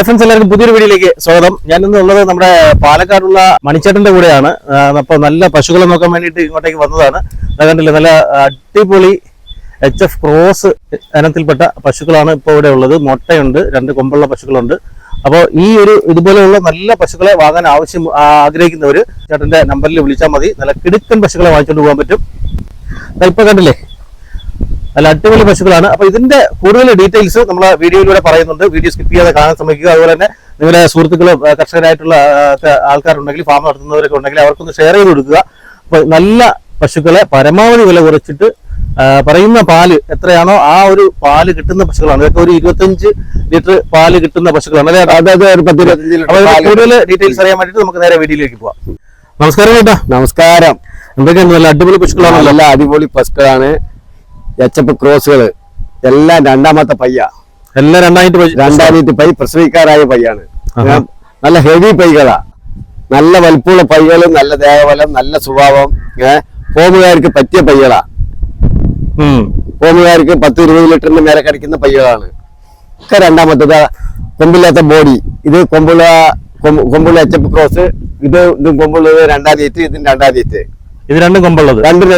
Hi friends എല്ലാവർക്കും പുതിയൊരു വീഡിയോയിലേക്ക് സ്വാഗതം. ഞാൻ ഇന്ന് ഉള്ളത് നമ്മുടെ പാലക്കാടുള്ള മണിച്ചേട്ടന്റെ കൂടെയാണ്. അപ്പോൾ നല്ല പശുക്കളെ നോക്കാൻ വേണ്ടിയിട്ട് ഇങ്ങോട്ടേക്ക് വന്നതാണ്. കണ്ടില്ലേ നല്ല അടിപൊളി എച്ച് എഫ് ക്രോസ് ഇനത്തിൽപ്പെട്ട പശുക്കളാണ് ഇപ്പോൾ ഇവിടെ ഉള്ളത്. മുട്ടയുണ്ട് രണ്ട് കൊമ്പുള്ള പശുക്കളുണ്ട്. അപ്പോൾ ഈ ഒരു ഇതുപോലെയുള്ള നല്ല പശുക്കളെ വാങ്ങാൻ ആവശ്യം ആഗ്രഹിക്കുന്നവർ ചേട്ടന്റെ നമ്പറിൽ വിളിച്ചാൽ മതി. നല്ല കിടുക്കൻ പശുക്കളെ വാങ്ങിച്ചുകൊണ്ട് പോകാൻ പറ്റും. ഇപ്പൊ കണ്ടില്ലേ നല്ല അടിപൊളി പശുക്കളാണ്. അപ്പൊ ഇതിന്റെ കൂടുതൽ ഡീറ്റെയിൽസ് നമ്മൾ വീഡിയോയിലൂടെ പറയുന്നുണ്ട്. വീഡിയോ സ്കിപ്പ് ചെയ്യാതെ കാണാൻ ശ്രമിക്കുക. അതുപോലെ തന്നെ നിങ്ങളുടെ സുഹൃത്തുക്കളും കർഷകരായിട്ടുള്ള ആൾക്കാരുണ്ടെങ്കിൽ ഫാം നടത്തുന്നവരൊക്കെ ഉണ്ടെങ്കിൽ അവർക്കൊന്ന് ഷെയർ ചെയ്ത് കൊടുക്കുക. അപ്പൊ നല്ല പശുക്കളെ പരമാവധി വില കുറച്ചിട്ട് പറയുന്ന പാൽ എത്രയാണോ ആ ഒരു പാൽ കിട്ടുന്ന പശുക്കളാണ്. ഇതൊക്കെ ഒരു ഇരുപത്തഞ്ച് ലിറ്റർ പാൽ കിട്ടുന്ന പശുക്കളാണ്. അല്ലെ അതായത് ഒരു പത്ത് കൂടുതൽ ഡീറ്റെയിൽസ് അറിയാൻ വേണ്ടിയിട്ട് നമുക്ക് നേരെ വീഡിയോയിലേക്ക് പോവാം. നമസ്കാരം ചേട്ടാ നമസ്കാരം. എന്തൊക്കെയാണ് നല്ല അടിപൊളി പശുക്കളാണല്ലോ. നല്ല അടിപൊളി പശുക്കളാണ്. എച്ചപ്പ് ക്രോസുകൾ എല്ലാം രണ്ടാമത്തെ പയ്യ. എല്ലാം രണ്ടായിട്ട് രണ്ടായിട്ട് പൈ പ്രസവിക്കാറായ പയ്യാണ്. നല്ല ഹെവി പൈകളാ. നല്ല വലിപ്പുള്ള പൈകളും നല്ല ദേഹബലം നല്ല സ്വഭാവം ഏഹ് ഫോമുകാർക്ക് പറ്റിയ പയ്യളാ. ഫോമുകാർക്ക് പത്ത് ഇരുപത് ലിറ്ററിന്റെ മേലെ കടിക്കുന്ന പയ്യകളാണ് ഒക്കെ രണ്ടാമത്തത് കൊമ്പില്ലാത്ത ബോഡി. ഇത് കൊമ്പുള്ള കൊമ്പുള്ള കൊമ്പുള്ള എഫ് ക്രോസ് ഇത് ഇതും കൊമ്പുള്ളത് രണ്ടാം തീയറ്റ് ഇതും രണ്ടാം തീയറ്റ് ഇത് രണ്ടും കൊമ്പുള്ളത്. രണ്ടും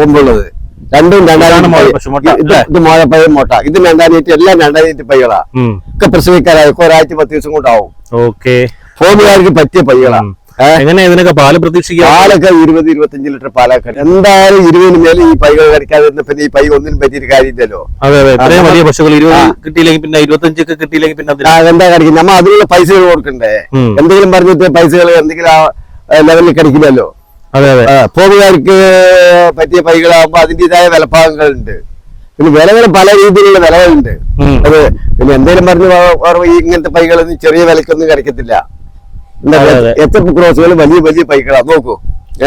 കൊമ്പുള്ളത്. രണ്ടും രണ്ടായിരത്തി ഇതാണ് തീയതി മോഴ പൈ- പശു മൊട്ട, ഇത് അല്ലേ? മുട്ട മോഴപ്പയ്യ മോട്ട. ഇത് രണ്ടാം എല്ലാം രണ്ടായിരത്തി പൈകളാ ഒക്കെ പ്രസവിക്കാരായ ഒരാഴ്ച പത്ത് ദിവസം കൊണ്ടാവും ഓക്കെ. ഫോമുകാർക്ക് പറ്റിയ പൈകളാ എങ്ങനെ ഇതിനൊക്കെ പാൽ പ്രതീക്ഷിക്കുക പാലൊക്കെ ഇരുപത് ഇരുപത്തഞ്ച് ലിറ്റർ പാലൊക്കെ എന്തായാലും ഇരുപതിന് മേലെ ഈ പൈകൾ കടിക്കാതെ പിന്നെ ഈ പൈ ഒന്നിനും പറ്റിയൊരു കാര്യമില്ലല്ലോ. അതെ അതെ. വലിയ പശുക്കൾ ഇരുപത്. കിട്ടിയില്ലെങ്കിൽ പിന്നെ ഇരുപത്തഞ്ചൊക്കെ കിട്ടിയില്ലെങ്കിൽ പിന്നെ എന്താ കടിക്കും നമ്മ അതിനുള്ള പൈസകൾ കൊടുക്കണ്ടേ? എന്തെങ്കിലും പറഞ്ഞിട്ട് പൈസകൾ എന്തെങ്കിലും ആ ലെവലിൽ കടിക്കില്ലല്ലോ? അതെ പറ്റിയ പൈകളാകുമ്പോ അതിന്റെതായ വിലപ്പാകങ്ങളുണ്ട് പിന്നെ വിലകൾ പല രീതിയിലുള്ള വിലകളുണ്ട്. അത് പിന്നെ എന്തേലും പറഞ്ഞ് ഇങ്ങനത്തെ പൈകളൊന്നും ചെറിയ വിലക്കൊന്നും കിടക്കത്തില്ല. എത്ര ക്രോസുകൾ വലിയ വലിയ പൈക്കളാ നോക്കൂ.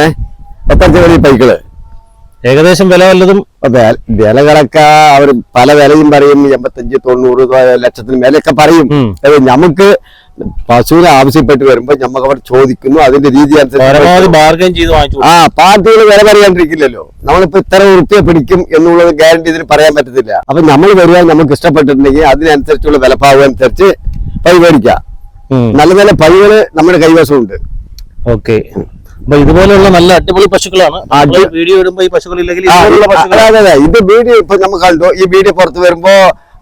ഏഹ് എത്ര വലിയ പൈക്കൾ ഏകദേശം വില വല്ലതും? വിലകളൊക്കെ അവർ പല വിലയും പറയും. എൺപത്തഞ്ച് തൊണ്ണൂറ് ലക്ഷത്തിന് മേലെയൊക്കെ പറയും. നമുക്ക് പശുവിനെ ആവശ്യപ്പെട്ട് വരുമ്പോ നമുക്ക് അവർ ചോദിക്കുന്നു അതിന്റെ രീതി അനുസരിച്ച് ആ പാർട്ടികൾ വില പറയാണ്ടിരിക്കില്ലല്ലോ. നമ്മളിപ്പോ ഇത്ര ഉറുപ്പ്യ പിടിക്കും എന്നുള്ളത് ഗ്യാരണ്ടി ഇതിന് പറയാൻ പറ്റത്തില്ല. അപ്പൊ നമ്മൾ വരിക നമുക്ക് ഇഷ്ടപ്പെട്ടിട്ടുണ്ടെങ്കിൽ അതിനനുസരിച്ചുള്ള വിലപ്പാവ് അനുസരിച്ച് പൈ മേടിക്കാം. നല്ല നല്ല പൈകൾ നമ്മുടെ കൈവശമുണ്ട്. ഓക്കെ. അപ്പൊ ഇതുപോലെയുള്ള നല്ല അടിപൊളി പശുക്കളാണ്. വീഡിയോ ഇടുമ്പോ ഈ അതെ ഇത് വീഡിയോ ഇപ്പൊ നമുക്ക് കണ്ടു? ഈ വീഡിയോ പുറത്ത് വരുമ്പോ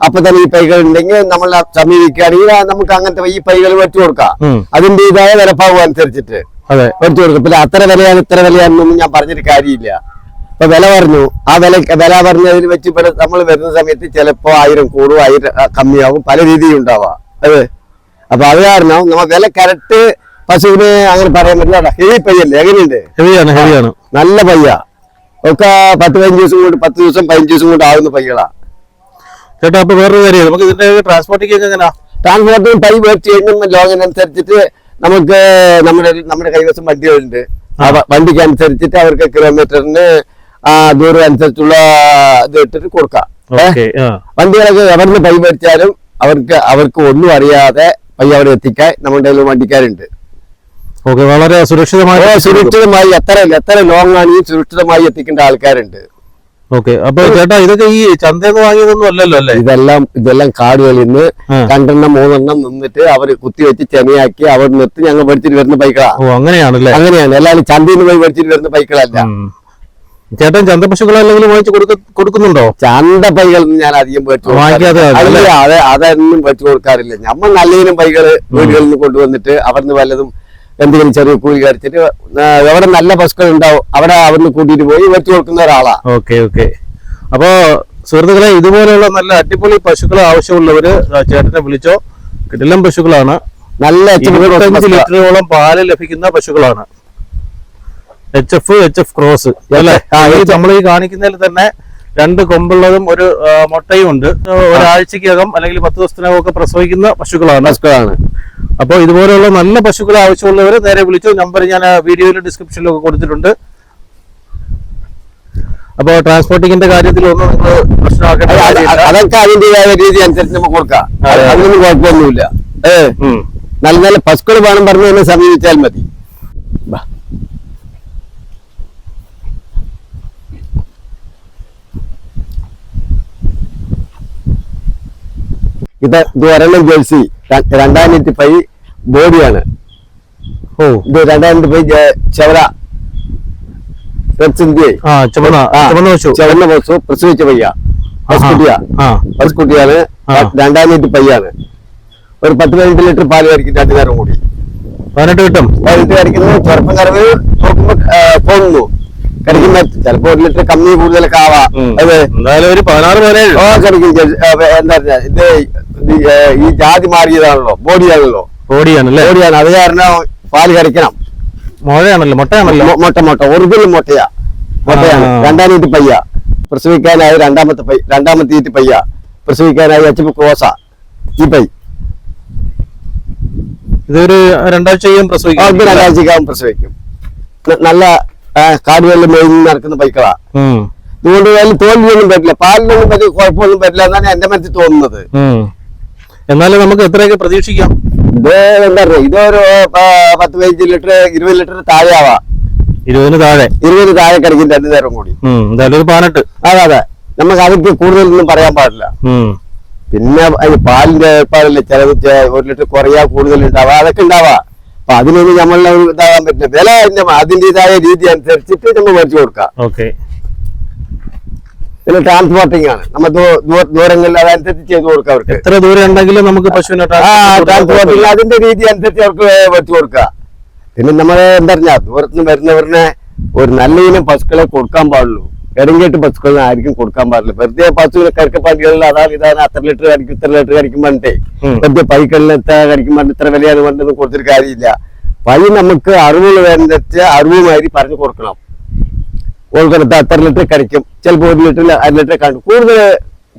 അപ്പൊ തന്നെ ഈ പൈകൾ ഉണ്ടെങ്കിൽ നമ്മൾ സമീപിക്കുകയാണെങ്കിൽ നമുക്ക് അങ്ങനത്തെ ഈ പൈകൾ വെച്ചു കൊടുക്കാം. അതിന്റെതായ വിലപ്പാവ് അനുസരിച്ചിട്ട്. അതെ. വെച്ചു കൊടുക്കും. പിന്നെ അത്ര വിലയാണ് ഇത്ര വിലയാണെന്നൊന്നും ഞാൻ പറഞ്ഞിട്ട് കാര്യമില്ല. ഇപ്പൊ വില പറഞ്ഞു. ആ വില വില പറഞ്ഞതിൽ വെച്ച് ഇവിടെ നമ്മൾ വരുന്ന സമയത്ത് ചിലപ്പോ ആയിരം കൂടും ആയിരം കമ്മിയാവും പല രീതിയിൽ ഉണ്ടാവാം. അത്. അപ്പൊ അത് കാരണം നമ്മ വില കറക്റ്റ് പശുവിന് അങ്ങനെ പറയാൻ പറ്റില്ല. ഹെവി പയ്യല്ലേ? എങ്ങനെയുണ്ട്? ഹെവിയാണ് ഹെവിയാണ്. നല്ല പയ്യ. ഒക്കെ പത്ത് പതിനഞ്ച് ദിവസം കൊണ്ട് പത്ത് ദിവസം പതിനഞ്ച് ദിവസം കൊണ്ട് ആവുന്ന പയ്യകളാ ചേട്ടാ അപ്പൊ വേറൊരു കാര്യം നമുക്ക് ഇതിന്റെ ട്രാൻസ്പോർട്ടിങ് എങ്ങനെ ട്രാൻസ്പോർട്ടും പൈ വേർട്ട് ചെയ്യുന്ന ലോങ്ങിനനുസരിച്ചിട്ട് നമുക്ക് നമ്മുടെ നമ്മുടെ കൈവശം വണ്ടികളുണ്ട് ആ വണ്ടിക്ക് അനുസരിച്ചിട്ട് അവർക്ക് കിലോമീറ്ററിന് ആ ദൂരം അനുസരിച്ചുള്ള ഇത് ഇട്ടിട്ട് കൊടുക്കാം. വണ്ടികളൊക്കെ എവിടുന്ന് പൈ മേടിച്ചാലും അവർക്ക് അവർക്ക് ഒന്നും അറിയാതെ പൈ അവിടെ എത്തിക്കാൻ നമ്മുടെ കയ്യിൽ വണ്ടിക്കാരുണ്ട്. ഓക്കെ വളരെ സുരക്ഷിതമായി സുരക്ഷിതമായി എത്ര എത്ര ലോങ്ങാണെങ്കിലും ആണെങ്കിൽ സുരക്ഷിതമായി എത്തിക്കേണ്ട ആൾക്കാരുണ്ട്. ഓക്കെ. അപ്പൊ ചേട്ടാ ഇതൊക്കെ ഈ ചന്തയിൽ വാങ്ങിയതൊന്നും അല്ലല്ലോ അല്ലേ? ഇതെല്ലാം ഇതെല്ലാം കാടുകളിൽ നിന്ന്. രണ്ടെണ്ണം മൂന്നെണ്ണം നിന്നിട്ട് കുത്തി കുത്തിവെച്ച് ചെനയാക്കി അവർ നിർത്തി ഞങ്ങൾ പഠിച്ചിട്ട് വരുന്ന പൈക്കളാ. ഓ അങ്ങനെയാണല്ലേ അങ്ങനെയാണ്. എല്ലാവരും ചന്തയിൽ നിന്ന് പോയി പഠിച്ചിട്ട് വരുന്ന ബൈക്കുകളല്ല ചേട്ടൻ ചന്ത പശുക്കളെല്ലാം വാങ്ങിച്ചു കൊടുക്ക കൊടുക്കുന്നുണ്ടോ? ചന്ത പൈകളൊന്നും ഞാൻ അധികം വാങ്ങിക്കാതെ അതൊന്നും മേടിച്ചു കൊടുക്കാറില്ല. നമ്മൾ നല്ലതിനും പൈകൾ വീടുകളിൽ നിന്ന് കൊണ്ടുവന്നിട്ട് അവിടുന്ന് വല്ലതും എന്തെങ്കിലും ചെറിയ കൂലി കഴിച്ചിട്ട് എവിടെ നല്ല പശുക്കൾ ഉണ്ടാവും. അവിടെ അവിടുന്ന് കൂട്ടിയിട്ട് പോയി വെറ്റി കൊടുക്കുന്ന ഒരാളാ. Okay okay. അപ്പോ സുഹൃത്തുക്കളെ ഇതുപോലെയുള്ള നല്ല അടിപൊളി പശുക്കൾ ആവശ്യമുള്ളവര് ചേട്ടനെ വിളിച്ചോ. കിടിലം പശുക്കളാണ്. നല്ല. ലിറ്ററോളം പാൽ ലഭിക്കുന്ന പശുക്കളാണ്. H F H F cross അല്ലേ? നമ്മൾ ഈ കാണിക്കുന്നതിൽ തന്നെ രണ്ട് കൊമ്പുള്ളതും ഒരു മുട്ടയും ഉണ്ട് ഒരാഴ്ചക്കകം അല്ലെങ്കിൽ പത്ത് ദിവസത്തിനകം ഒക്കെ പ്രസവിക്കുന്ന പശുക്കളാണ്. പശുക്കളാണ്. അപ്പോൾ ഇതുപോലെയുള്ള നല്ല പശുക്കൾ ആവശ്യമുള്ളവർ നേരെ വിളിച്ചു. നമ്പർ ഞാൻ വീഡിയോയിൽ ഡിസ്ക്രിപ്ഷനിലൊക്കെ കൊടുത്തിട്ടുണ്ട്. അപ്പോൾ ട്രാൻസ്പോർട്ടിങ്ങിന്റെ കാര്യത്തിൽ ഒന്നും നിങ്ങൾ പ്രശ്നമാക്കേണ്ട അതൊക്കെ രീതി അനുസരിച്ച് നമുക്ക് കൊടുക്കാം. അതെ. അതിനൊന്നും കുഴപ്പമൊന്നുമില്ല. ഏ നല്ല നല്ല പശുക്കൾ വേണം പറഞ്ഞു എന്നെ സമീപിച്ചാൽ മതി. ഇത് ഇത് ഒരെണ്ണം ജേഴ്സി. രണ്ടായിരത്തി പൈ ബോഡിയാണ്. ഓ. ഇത് രണ്ടായിരത്തി പൈ ചെവര ചെവന്ന പ്രസവിച്ച പയ്യ. രണ്ടായിരത്തി പയ്യാണ് ഒരു പത്ത് പതിനെട്ട് ലിറ്റർ പാൽ കടിക്കും രണ്ടു നേരം കൂടി. പതിനെട്ട് കിട്ടും. പതിനെട്ട് കഴിക്കുന്നത് ചെറുപ്പം കറവ് നോക്കുമ്പോ ആ, കടിക്കുമ്പോ ചിലപ്പോ ഒരു ലിറ്റർ കമ്മി കൂടുതലൊക്കെ ആവാം. അതെ എന്തായാലും ഒരു പതിനാറ് പതിനേഴ് ഓ കടിക്കും എന്താ പറഞ്ഞാ ഇത് ഈ, ജാതി മാറിയതാണല്ലോ. ബോഡിയാണല്ലോ. ഓടിയാണല്ലേ ബോഡിയാണ്. അത് കാരണം പാൽ കടിക്കണം മുഴയാണല്ലോ മുട്ടയാണല്ലോ? മുട്ട മുട്ട. ഒറിജിനൽ മുട്ടയാ. മുട്ടയാണ്. രണ്ടാം തീയതി പയ്യ. പ്രസവിക്കാനായി രണ്ടാമത്തെ പൈ രണ്ടാമത്തെ തീയതി പയ്യ. പ്രസവിക്കാനായി എച്ച് കോസ ഈ പൈ. ഇതൊരു രണ്ടാഴ്ചയും പ്രസവിക്കും രണ്ടാഴ്ചക്കാവും പ്രസവിക്കും. നല്ല കാടുകളിൽ മേഞ്ഞ് നടക്കുന്ന പൈക്കളാ അതുകൊണ്ട് അതിൽ തോൽവിയൊന്നും പറ്റില്ല. പാലിനൊന്നും പറ്റി കുഴപ്പമൊന്നും പറ്റില്ല എന്നാണ് എന്റെ മനസ്സിൽ തോന്നുന്നത്. എന്നാലും നമുക്ക് എത്രയൊക്കെ പ്രതീക്ഷിക്കാം? ഇത് എന്താ പറയുക ഇതൊരു പത്ത് പതിനഞ്ച് ലിറ്റർ ഇരുപത് ലിറ്റർ താഴെ ആവാം ഇരുപതിന് താഴെ. ഇരുപതിന് താഴെ കിടക്കും രണ്ടു നേരം കൂടി. എന്തായാലും ഒരു പതിനെട്ട് അതെ അതെ. നമുക്ക് അതിക്ക് കൂടുതലൊന്നും പറയാൻ പാടില്ല. പിന്നെ പാലിന്റെ ഏർപ്പാടില്ല ചിലത് ഒരു ലിറ്റർ കുറയാ കൂടുതൽ ഉണ്ടാവാ അതൊക്കെ ഉണ്ടാവാ. അപ്പൊ അതിനൊന്നും നമ്മളെ ഇതാകാൻ പറ്റില്ല. വില അതിന്റെ അതിന്റേതായ രീതി അനുസരിച്ചിട്ട് നമ്മൾ മേടിച്ചു കൊടുക്കാം. ഓക്കെ. പിന്നെ ട്രാൻസ്പോർട്ടിംഗ് ആണ്. നമ്മൾ ദൂരങ്ങളിൽ അതനുസരിച്ച് ചെയ്തു കൊടുക്കാം അവർക്ക്. എത്ര ദൂരം ഉണ്ടെങ്കിലും നമുക്ക് പശുവിനെ ട്രാൻസ്പോർട്ടിംഗ് അതിന്റെ രീതി അനുസരിച്ച് അവർക്ക് വെച്ചു കൊടുക്കുക. പിന്നെ നമ്മൾ എന്താ പറഞ്ഞാ ദൂരത്തുനിന്ന് വരുന്നവരനെ ഒരു നല്ല ഇനം പശുക്കളെ കൊടുക്കാൻ പാടുള്ളൂ. ഇറങ്ങിയിട്ട് പശുക്കളിന് ആയിരിക്കും കൊടുക്കാൻ പാടില്ല. വെറുതെ പശുവിനെ കരക്കപ്പാണ്ടികളിൽ അതാണ് ഇതാണ് അത്ര ലിറ്റർ കടിക്കും ഇത്ര ലിറ്റർ കടിക്കും പറഞ്ഞിട്ടേ. വെറുതെ പൈക്കളിൽ എത്ര കടിക്കും പറഞ്ഞിട്ട് ഇത്ര വിലയാണ് പറഞ്ഞത് കൊടുത്തിട്ട് കാര്യമില്ല. പൈ നമുക്ക് അറിവുകൾ വേണ്ടിട്ട് അറിവുമായി പറഞ്ഞു കൊടുക്കണം. ഓൾക്കടുത്ത് അത്ര ലിറ്റർ കടിക്കും ചിലപ്പോൾ ഒരു ലിറ്റർ അര ലിറ്റർ കണ്ടു കൂടുതൽ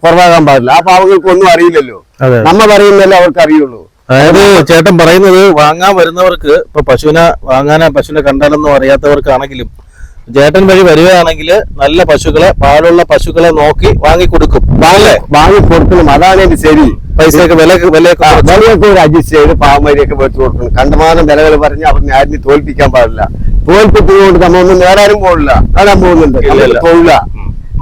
കുറവാകാൻ പാടില്ല. ആ പാവങ്ങൾക്ക് ഒന്നും അറിയില്ലല്ലോ. നമ്മൾ നമ്മ പറയുന്നല്ലേ അവർക്ക് അറിയുള്ളൂ. അതായത് ചേട്ടൻ പറയുന്നത് വാങ്ങാൻ വരുന്നവർക്ക് ഇപ്പൊ പശുവിനെ വാങ്ങാനാ പശുവിനെ കണ്ടാലൊന്നും അറിയാത്തവർക്കാണെങ്കിലും ചേട്ടൻ വഴി വരികയാണെങ്കിൽ നല്ല പശുക്കളെ പാലുള്ള പശുക്കളെ നോക്കി വാങ്ങി കൊടുക്കും വാങ്ങി വാങ്ങി കൊടുക്കണം അതാണ് എന്റെ ശരി. പൈസയൊക്കെ വില വിലയൊക്കെ. വിലയൊക്കെ ഒരു അഡ്ജസ്റ്റ് ചെയ്ത് പാവമാരിയൊക്കെ കൊടുക്കണം. കണ്ടമാനം വിലകൾ പറഞ്ഞ് അവരിനെ ആരും തോൽപ്പിക്കാൻ പാടില്ല. തോൽപ്പിച്ചുകൊണ്ട് നമ്മളൊന്നും നേടാനും പോകില്ല. നേടാൻ പോകുന്നുണ്ട്.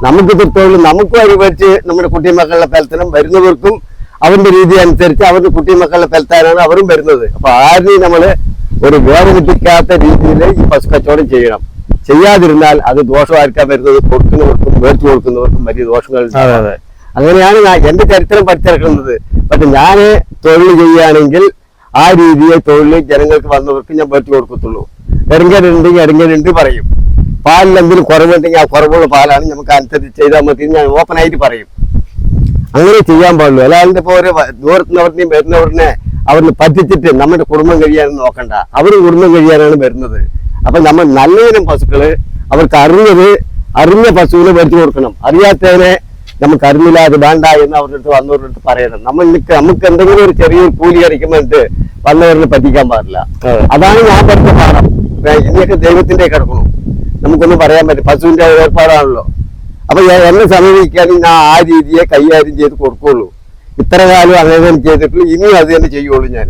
നമുക്ക് ഉം. നമുക്ക് അനുഭവിച്ച് നമ്മുടെ കുട്ടിമക്കളുടെ ഫലത്തിനും വരുന്നവർക്കും അവന്റെ രീതി അനുസരിച്ച് അവരുടെ കുട്ടിമക്കളുടെ ഫലത്താനാണ് അവരും വരുന്നത്. അപ്പൊ ആരെയും നമ്മൾ ഒരു വേദനിപ്പിക്കാത്ത രീതിയിൽ ഈ പശു കച്ചവടം ചെയ്യണം. ചെയ്യാതിരുന്നാൽ അത് ദോഷമായിരിക്കാൻ വരുന്നത് കൊടുക്കുന്നവർക്കും മേടിച്ചു കൊടുക്കുന്നവർക്കും വലിയ ദോഷങ്ങൾ. അങ്ങനെയാണ് ഞാൻ എന്റെ ചരിത്രം പഠിച്ചിറക്കുന്നത് പക്ഷെ ഞാൻ തൊഴിൽ ചെയ്യുകയാണെങ്കിൽ ആ രീതിയിൽ തൊഴിൽ ജനങ്ങൾക്ക് വന്നവർക്ക് ഞാൻ മേടിച്ചു കൊടുക്കത്തുള്ളൂ. ഇടങ്കലുണ്ടെങ്കിൽ ഇടങ്കലുണ്ട് പറയും. പാലിൽ എന്തെങ്കിലും കുറവുണ്ടെങ്കിൽ ആ കുറവുള്ള പാലാണ് നമുക്ക് അനുസരിച്ച് ചെയ്താൽ മതി ഞാൻ ഓപ്പൺ ആയിട്ട് പറയും. അങ്ങനെ ചെയ്യാൻ പാടുള്ളൂ. അല്ലാതെ ഇപ്പോൾ ഒരു ദൂരത്തുനിന്നവരുടെയും വരുന്നവരുടെ അവരിന് പറ്റിച്ചിട്ട് നമ്മുടെ കുടുംബം കഴിയാനും നോക്കണ്ട. അവർ കുടുംബം കഴിയാനാണ് വരുന്നത്. അപ്പൊ നമ്മൾ നല്ലതിനും പശുക്കൾ അവർക്ക് അറിഞ്ഞത് അറിഞ്ഞ പശുവിനെ വരുത്തി കൊടുക്കണം. അറിയാത്തതിനെ നമുക്ക് അറിഞ്ഞില്ല അത് വേണ്ട എന്ന് അവരുടെ അടുത്ത് വന്നവരുടെ അടുത്ത് പറയണം. നമ്മൾ നമുക്ക് എന്തെങ്കിലും ഒരു ചെറിയൊരു കൂലി അടിക്കുമ്പോഴത്തെ വന്നവരിനെ പറ്റിക്കാൻ പാടില്ല. അതെ. അതാണ് ഞാൻ പഠിച്ച പാഠം. ഇനിയൊക്കെ ദൈവത്തിന്റെ കിടക്കണം നമുക്കൊന്നും പറയാൻ പറ്റും പശുവിന്റെ ഏർപ്പാടാണല്ലോ. അപ്പൊ എന്നെ സമീപിക്കുകയാണെങ്കിൽ ഞാൻ ആ രീതിയെ കൈകാര്യം ചെയ്ത് കൊടുക്കുള്ളൂ. ഇത്ര കാലം അങ്ങനെ ചെയ്തിട്ടുള്ളൂ. ഇനിയും അത് തന്നെ ചെയ്യുള്ളൂ ഞാൻ